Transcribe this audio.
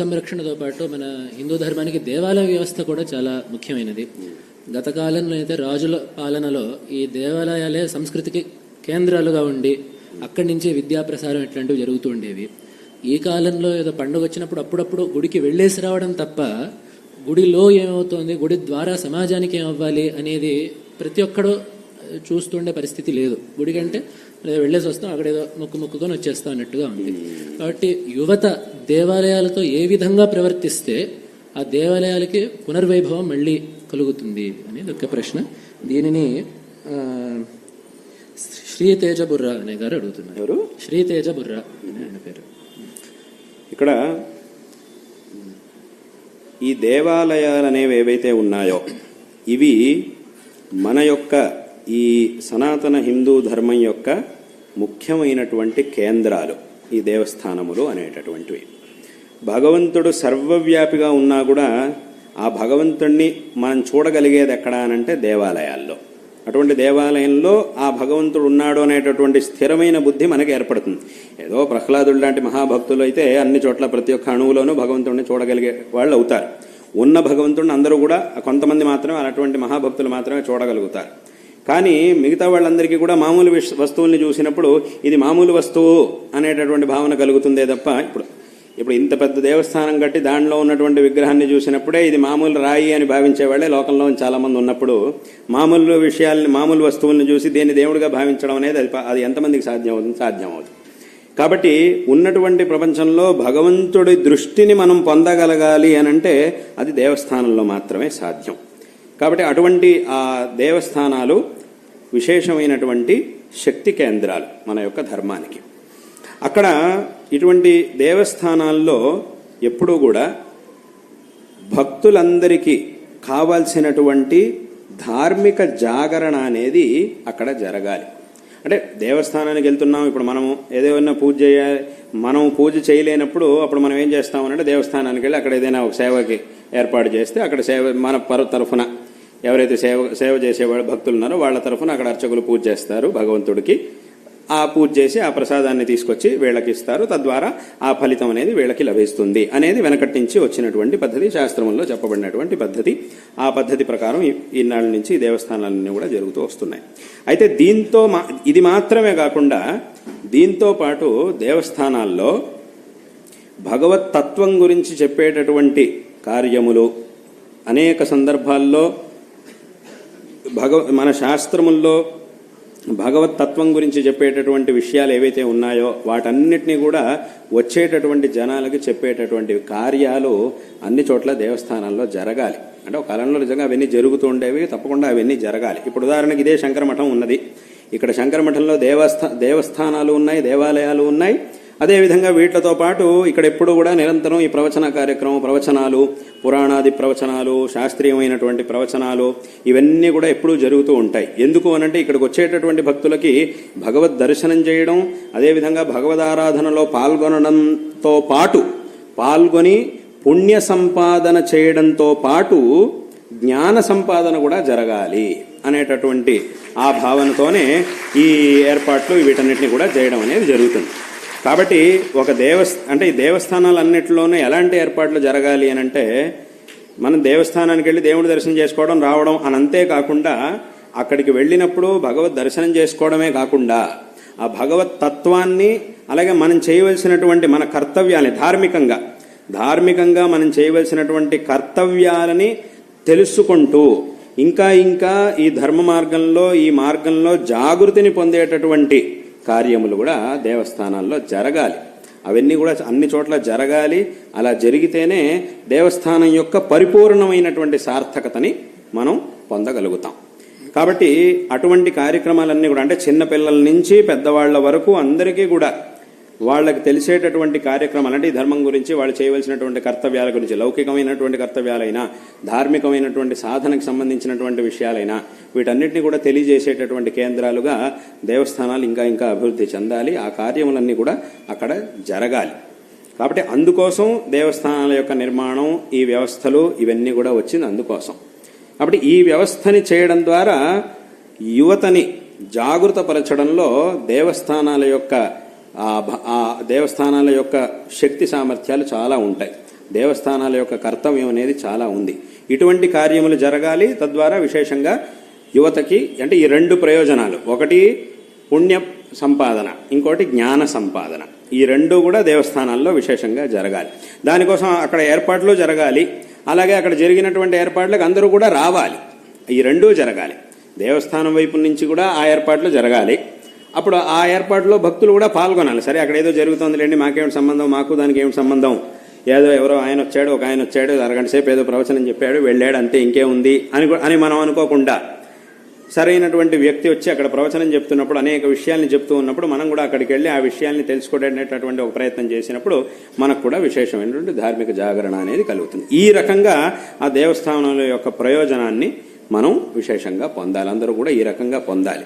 సంరక్షణతో పాటు మన హిందూ ధర్మానికి దేవాలయ వ్యవస్థ కూడా చాలా ముఖ్యమైనది. గత కాలంలో అయితే రాజుల పాలనలో ఈ దేవాలయాలే సంస్కృతికి కేంద్రాలుగా ఉండి అక్కడి నుంచి విద్యా ప్రసారం ఇట్లాంటివి జరుగుతూ ఉండేవి. ఈ కాలంలో ఏదో పండుగ వచ్చినప్పుడు అప్పుడప్పుడు గుడికి వెళ్ళేసి రావడం తప్ప గుడిలో ఏమవుతోంది గుడి ద్వారా సమాజానికి ఏమవ్వాలి అనేది ప్రతి ఒక్కడు చూస్తుండే పరిస్థితి లేదు. గుడి కంటే లేదా వెళ్ళేసి వస్తాం అక్కడ ఏదో మొక్కు మొక్కుకొని వచ్చేస్తాం అన్నట్టుగా ఉంది. కాబట్టి యువత దేవాలయాలతో ఏ విధంగా ప్రవర్తిస్తే ఆ దేవాలయాలకి పునర్వైభవం మళ్ళీ కలుగుతుంది అనేది ఒక ప్రశ్న. దీనిని శ్రీతేజ బుర్రా అనే గారు అడుగుతున్నారు. ఎవరు? శ్రీతేజ బుర్రా అనే ఆయన పేరు. ఇక్కడ ఈ దేవాలయాలు అనేవి ఏవైతే ఉన్నాయో ఇవి మన యొక్క ఈ సనాతన హిందూ ధర్మం యొక్క ముఖ్యమైనటువంటి కేంద్రాలు ఈ దేవస్థానములు అనేటటువంటివి. భగవంతుడు సర్వవ్యాపిగా ఉన్నా కూడా ఆ భగవంతుణ్ణి మనం చూడగలిగేది ఎక్కడ అనంటే దేవాలయాల్లో. అటువంటి దేవాలయంలో ఆ భగవంతుడు ఉన్నాడు అనేటటువంటి స్థిరమైన బుద్ధి మనకు ఏర్పడుతుంది. ఏదో ప్రహ్లాదుడు లాంటి మహాభక్తులు అయితే అన్ని చోట్ల ప్రతి ఒక్క అణువులోనూ భగవంతుడిని చూడగలిగే వాళ్ళు అవుతారు. ఉన్న భగవంతుడిని అందరూ కూడా కొంతమంది మాత్రమే అటువంటి మహాభక్తులు మాత్రమే చూడగలుగుతారు. కానీ మిగతా వాళ్ళందరికీ కూడా మామూలు విష్ వస్తువుల్ని చూసినప్పుడు ఇది మామూలు వస్తువు అనేటటువంటి భావన కలుగుతుందే తప్ప ఇప్పుడు ఇప్పుడు ఇంత పెద్ద దేవస్థానం కట్టి దానిలో ఉన్నటువంటి విగ్రహాన్ని చూసినప్పుడే ఇది మామూలు రాయి అని భావించేవాళ్ళే లోకంలో చాలామంది ఉన్నప్పుడు మామూలు విషయాల్ని మామూలు వస్తువుల్ని చూసి దీన్ని దేవుడిగా భావించడం అనేది అది అది ఎంతమందికి సాధ్యం అవుతుంది? సాధ్యం అవుతుంది. కాబట్టి ఉన్నటువంటి ప్రపంచంలో భగవంతుడి దృష్టిని మనం పొందగలగాలి అని అంటే అది దేవస్థానంలో మాత్రమే సాధ్యం. కాబట్టి అటువంటి ఆ దేవస్థానాలు విశేషమైనటువంటి శక్తి కేంద్రాలు మన యొక్క ధర్మానికి. అక్కడ ఇటువంటి దేవస్థానాల్లో ఎప్పుడూ కూడా భక్తులందరికీ కావాల్సినటువంటి ధార్మిక జాగరణ అనేది అక్కడ జరగాలి. అంటే దేవస్థానానికి వెళ్తున్నాం ఇప్పుడు మనం ఏదైనా పూజ చేయాలి మనం పూజ చేయలేనప్పుడు అప్పుడు మనం ఏం చేస్తామనంటే దేవస్థానానికి వెళ్ళి అక్కడ ఏదైనా ఒక సేవకి ఏర్పాటు చేస్తే అక్కడ సేవ మన పర తరఫున ఎవరైతే సేవ సేవ చేసేవాళ్ళు భక్తులు ఉన్నారో వాళ్ళ తరఫున అక్కడ అర్చకులు పూజ చేస్తారు భగవంతుడికి. ఆ పూజ చేసి ఆ ప్రసాదాన్ని తీసుకొచ్చి వీళ్ళకి ఇస్తారు. తద్వారా ఆ ఫలితం అనేది వీళ్ళకి లభిస్తుంది అనేది వెనకటి నుంచి వచ్చినటువంటి పద్ధతి శాస్త్రంలో చెప్పబడినటువంటి పద్ధతి. ఆ పద్ధతి ప్రకారం ఈ- ఈనాళ్ళ నుంచి ఈ దేవస్థానాలన్నీ కూడా జరుగుతూ వస్తున్నాయి. అయితే దీంతో మా ఇది మాత్రమే కాకుండా దీంతో పాటు దేవస్థానాల్లో భగవత్ తత్వం గురించి చెప్పేటటువంటి కార్యములు అనేక సందర్భాల్లో భగవ మన శాస్త్రముల్లో భగవత్ తత్వం గురించి చెప్పేటటువంటి విషయాలు ఏవైతే ఉన్నాయో వాటన్నిటినీ కూడా వచ్చేటటువంటి జనాలకి చెప్పేటటువంటి కార్యాలు అన్ని చోట్ల దేవస్థానాల్లో జరగాలి. అంటే ఒక కాలంలో నిజంగా అవన్నీ జరుగుతూ ఉండేవి తప్పకుండా అవన్నీ జరగాలి. ఇప్పుడు ఉదాహరణకి ఇదే శంకరమఠం ఉన్నది. ఇక్కడ శంకరమఠంలో దేవస్థా దేవస్థానాలు ఉన్నాయి దేవాలయాలు ఉన్నాయి. అదేవిధంగా వీటితో పాటు ఇక్కడ ఎప్పుడు కూడా నిరంతరం ఈ ప్రవచన కార్యక్రమం ప్రవచనాలు పురాణాది ప్రవచనాలు శాస్త్రీయమైనటువంటి ప్రవచనాలు ఇవన్నీ కూడా ఎప్పుడూ జరుగుతూ ఉంటాయి. ఎందుకు అనంటే ఇక్కడికి వచ్చేటటువంటి భక్తులకి భగవద్ దర్శనం చేయడం అదేవిధంగా భగవద్ ఆరాధనలో పాల్గొనడంతో పాటు పాల్గొని పుణ్య సంపాదన చేయడంతో పాటు జ్ఞాన సంపాదన కూడా జరగాలి అనేటటువంటి ఆ భావనతోనే ఈ ఏర్పాట్లు వీటన్నిటిని కూడా చేయడం అనేది జరుగుతుంది. కాబట్టి ఒక దేవస్థ అంటే ఈ దేవస్థానాలన్నింటిలోనూ ఎలాంటి ఏర్పాట్లు జరగాలి అని అంటే మనం దేవస్థానానికి వెళ్ళి దేవుడి దర్శనం చేసుకోవడం రావడం అని అంతే కాకుండా అక్కడికి వెళ్ళినప్పుడు భగవద్ దర్శనం చేసుకోవడమే కాకుండా ఆ భగవత్ తత్వాన్ని అలాగే మనం చేయవలసినటువంటి మన కర్తవ్యాలని ధార్మికంగా ధార్మికంగా మనం చేయవలసినటువంటి కర్తవ్యాలని తెలుసుకుంటూ ఇంకా ఇంకా ఈ ధర్మ మార్గంలో ఈ మార్గంలో జాగృతిని పొందేటటువంటి కార్యములు కూడా దేవస్థానాల్లో జరగాలి. అవన్నీ కూడా అన్ని చోట్ల జరగాలి. అలా జరిగితేనే దేవస్థానం యొక్క పరిపూర్ణమైనటువంటి సార్థకతని మనం పొందగలుగుతాం. కాబట్టి అటువంటి కార్యక్రమాలన్నీ కూడా అంటే చిన్నపిల్లల నుంచి పెద్దవాళ్ళ వరకు అందరికీ కూడా వాళ్ళకి తెలిసేటటువంటి కార్యక్రమాలు అంటే ఈ ధర్మం గురించి వాళ్ళు చేయవలసినటువంటి కర్తవ్యాల గురించి లౌకికమైనటువంటి కర్తవ్యాలైనా ధార్మికమైనటువంటి సాధనకు సంబంధించినటువంటి విషయాలైనా వీటన్నిటిని కూడా తెలియజేసేటటువంటి కేంద్రాలుగా దేవస్థానాలు ఇంకా ఇంకా అభివృద్ధి చెందాలి. ఆ కార్యములన్నీ కూడా అక్కడ జరగాలి. కాబట్టి అందుకోసం దేవస్థానాల యొక్క నిర్మాణం ఈ వ్యవస్థలు ఇవన్నీ కూడా వచ్చింది అందుకోసం. కాబట్టి ఈ వ్యవస్థని చేయడం ద్వారా యువతని జాగృతపరచడంలో దేవస్థానాల యొక్క ఆ భ- ఆ దేవస్థానాల యొక్క శక్తి సామర్థ్యాలు చాలా ఉంటాయి. దేవస్థానాల యొక్క కర్తవ్యం అనేది చాలా ఉంది. ఇటువంటి కార్యములు జరగాలి. తద్వారా విశేషంగా యువతకి అంటే ఈ రెండు ప్రయోజనాలు. ఒకటి పుణ్య సంపాదన ఇంకోటి జ్ఞాన సంపాదన. ఈ రెండు కూడా దేవస్థానాల్లో విశేషంగా జరగాలి. దానికోసం అక్కడ ఏర్పాట్లు జరగాలి. అలాగే అక్కడ జరిగినటువంటి ఏర్పాట్లకు అందరూ కూడా రావాలి. ఈ రెండూ జరగాలి. దేవస్థానం వైపు నుంచి కూడా ఆ ఏర్పాట్లు జరగాలి. అప్పుడు ఆ ఏర్పాటులో భక్తులు కూడా పాల్గొనాలి. సరే అక్కడ ఏదో జరుగుతుందిలేండి మాకేమిటి సంబంధం మాకు దానికి ఏమిటి సంబంధం? ఏదో ఎవరో ఆయన వచ్చాడు ఒక ఆయన వచ్చాడు అరగంట సేపు ఏదో ప్రవచనం చెప్పాడు వెళ్ళాడు అంతే ఇంకేముంది అని అని మనం అనుకోకుండా సరైనటువంటి వ్యక్తి వచ్చి అక్కడ ప్రవచనం చెప్తున్నప్పుడు అనేక విషయాల్ని చెప్తూ ఉన్నప్పుడు మనం కూడా అక్కడికి వెళ్ళి ఆ విషయాల్ని తెలుసుకోవడానికి ఒక ప్రయత్నం చేసినప్పుడు మనకు కూడా విశేషమైనటువంటి ధార్మిక జాగరణ అనేది కలుగుతుంది. ఈ రకంగా ఆ దేవస్థానాల యొక్క ప్రయోజనాన్ని మనం విశేషంగా పొందాలి. అందరూ కూడా ఈ రకంగా పొందాలి.